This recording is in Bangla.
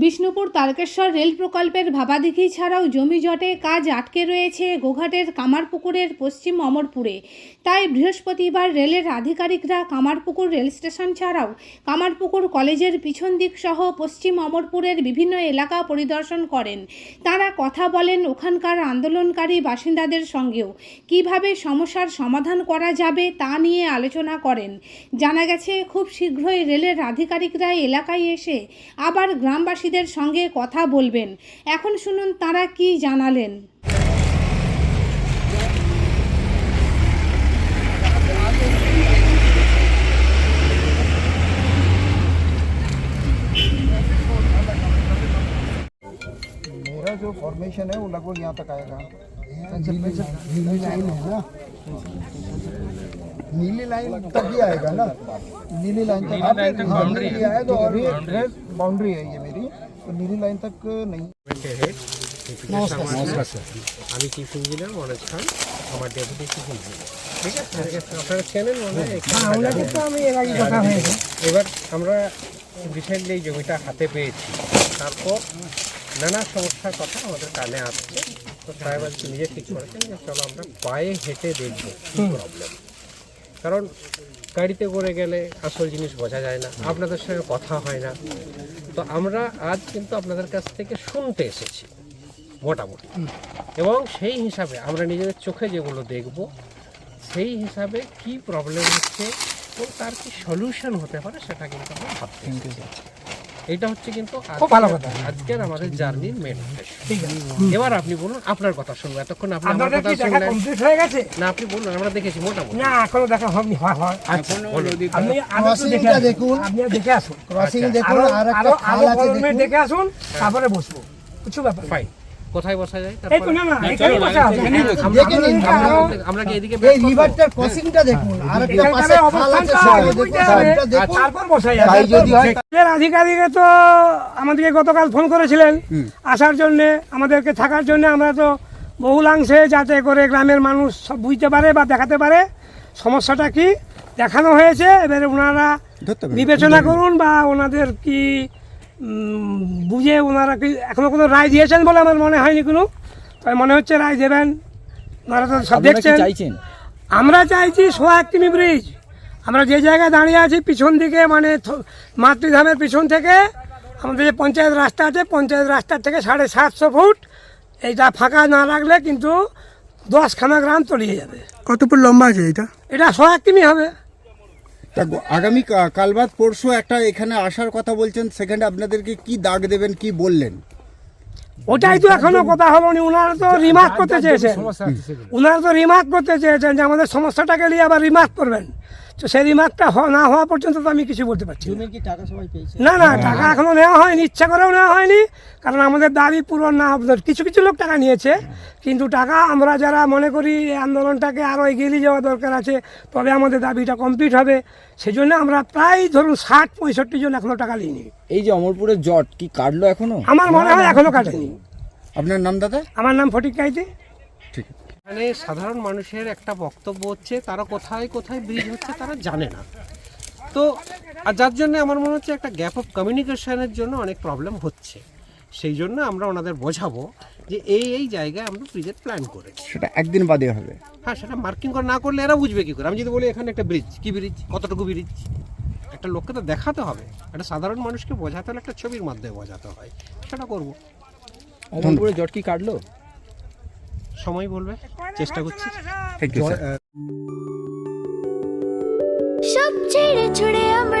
বিষ্ণুপুর তারকেশ্বর রেল প্রকল্পের ভাবাদিঘি ছাড়াও জমি জটে কাজ আটকে রয়েছে গোঘাটের কামারপুকুরের পশ্চিম অমরপুরে। তাই বৃহস্পতিবার রেলের আধিকারিকরা কামারপুকুর রেল স্টেশন ছাড়াও কামারপুকুর কলেজের পিছন দিক সহ পশ্চিম অমরপুরের বিভিন্ন এলাকা পরিদর্শন করেন। তারা কথা বলেন ওখানকার আন্দোলনকারী বাসিন্দাদের সঙ্গেও। কীভাবে সমস্যার সমাধান করা যাবে তা নিয়ে আলোচনা করেন। জানা গেছে, খুব শীঘ্রই রেলের আধিকারিকরা এলাকায় এসে আবার গ্রামবাসীদের সঙ্গে কথা বলবেন এখন শুনুন তারা কি জানালেন मेरा जो फॉर्मेशन है वो लगभग यहाँ तक आएगा नीली लाइन है ना नीली लाइन तक ही आएगा ना नीली लाइन तक आप हाँ, नीली आएगा और ये रेड बाउंड्री है ये मेरी तो नीली लाइन तक नहीं নমস্কার স্যার আমি চিফ ইঞ্জিনিয়ার মনোজ খান আমার ডেপুটি চিফ ইঞ্জিনিয়ার ঠিক আছে আপনারা চেনেন মনে হয় এখানে আমরা কিন্তু আমি এর আগে কথা হয়েছে এবার আমরা রিসেন্টলি এই জমিটা হাতে পেয়েছি তারপর নানা সমস্যার কথা আমাদের কানে আসছে তো সাহেব আজকে নিজে ঠিক করেছেন যে চলো আমরা পায়ে হেঁটে দেখব কী প্রবলেম কারণ গাড়িতে করে গেলে আসল জিনিস বোঝা যায় না আপনাদের সঙ্গে কথা হয় না। তো আমরা আজ কিন্তু আপনাদের কাছ থেকে শুনতে এসেছি মোটামুটি। এবং সেই হিসাবে আমরা নিজেদের চোখে যেগুলো দেখব সেই হিসাবে কি প্রবলেম হচ্ছে এবং তার কি সলিউশন হতে পারে সেটা কিন্তু আমরা ভাবতে। এটা হচ্ছে কিন্তু আজকের আমাদের মেন এবার আপনি বলুন আপনার কথা শুনব। এতক্ষণ আপনার কথা শুনলেন। না আপনি বলুন আমরা দেখেছি মোটামুটি। না এখনও দেখা হয়নি হয় হয়। আচ্ছা, আপনি ক্রসিংটা দেখুন। আপনি দেখে আসুন। ক্রসিং আচ্ছা। দেখুন আর একটা খাল আছে দেখে আসুন তারপরে বসবো। কিছু ব্যাপার ফাইন কোথায় বসা যায়? এই তো না না এখানে বসে আছে আমরা- আমরা- আমরা- আমরা কি এদিকে এই ক্রসিংটা দেখুন আর একটা পাশে খাল আছে সেটা দেখুন। তারপর বসা যাবে তাই যদি হয় আধিকারিক তো আমাদেরকে গতকাল ফোন করেছিলেন। আসার জন্য আমাদেরকে থাকার জন্য আমরা তো বহুলাংশে যাতে করে গ্রামের মানুষ সব বুঝতে পারে বা দেখাতে পারে। সমস্যাটা কি? দেখানো হয়েছে এবারে ওনারা বিবেচনা করুন বা ওনাদের কি বুঝে ওনারা কি এখনও কোনো রায় দিয়েছেন বলে আমার মনে হয়নি কোনো। তবে মনে হচ্ছে রায় দেবেন। ওনারা তো সব দেখছেন। চাইছেন? আমরা চাইছি সোয়াক কিমি ব্রিজ। আমরা যে জায়গায় দাঁড়িয়ে আছি পিছন দিকে মানে মাতৃধামের পিছন থেকে আমাদের যে পঞ্চায়েত রাস্তা আছে পঞ্চায়েত রাস্তার থেকে সাড়ে সাতশো ফুট। এইটা ফাঁকা না রাখলে কিন্তু দশখানা গ্রাম তলিয়ে যাবে। কত ফুট লম্বা আছে এটা? এটা সোয়াক কিমি হবে। আগামী কাল বাদ পরশু একটা এখানে আসার কথা বলছেন সেখানে আপনাদেরকে কি দাগ দেবেন কি বললেন? ওটাই তো এখনও কথা হলো নি ওনারা তো রিমার্ক করতে চেয়েছেন। ওনারা তো রিমার্ক করতে চেয়েছেন যে আমাদের সমস্যাটাকে নিয়ে আবার রিমার্ক করবেন। তো সেই রিমার্কটা হ- না হওয়া পর্যন্ত তো আমি কিছু বলতে পারছি না। না না টাকা এখনও নেওয়া হয়নি ইচ্ছা করেও নেওয়া হয়নি। কারণ আমাদের দাবি পূরণ না কিছু কিছু লোক টাকা নিয়েছে। কিন্তু টাকা আমরা যারা মনে করি এই আন্দোলনটাকে আরও এগিয়ে নিয়ে যাওয়া দরকার আছে তবে আমাদের দাবিটা কমপ্লিট হবে। সেই জন্য আমরা প্রায় ধরুন ষাট পঁয়ষট্টি জন এখনও টাকা নিইনি। এই যে অমরপুরের জট কি কাটলো এখনও? আমার মনে হয় এখনও কাটেনি। আপনার নাম দাদা? আমার নাম ফটিক কাইতে। ঠিক এখানে সাধারণ মানুষের একটা বক্তব্য হচ্ছে তারা কোথায় কোথায় ব্রিজ হচ্ছে তারা জানে না। তো আর যার জন্য আমার মনে হচ্ছে একটা গ্যাপ অফ কমিউনিকেশনের জন্য অনেক প্রবলেম হচ্ছে। সেই জন্য আমরা ওনাদের বোঝাবো যে এই এই জায়গায় আমরা ব্রিজের প্ল্যান করেছি। সেটা একদিন বাদে হবে। হ্যাঁ সেটা মার্কিং করে না করলে এরা বুঝবে কী করে? আমি যদি বলি এখানে একটা ব্রিজ কী ব্রিজ কতটুকু ব্রিজ একটা লোককে তো দেখাতে হবে। একটা সাধারণ মানুষকে বোঝাতে হলে একটা ছবির মাধ্যমে বোঝাতে হয়। সেটা করব। জট কি কাটলো? সময় বলবে। চেষ্টা করছি। থ্যাংক ইউ স্যার সব ছেড়ে ছুড়ে আমরা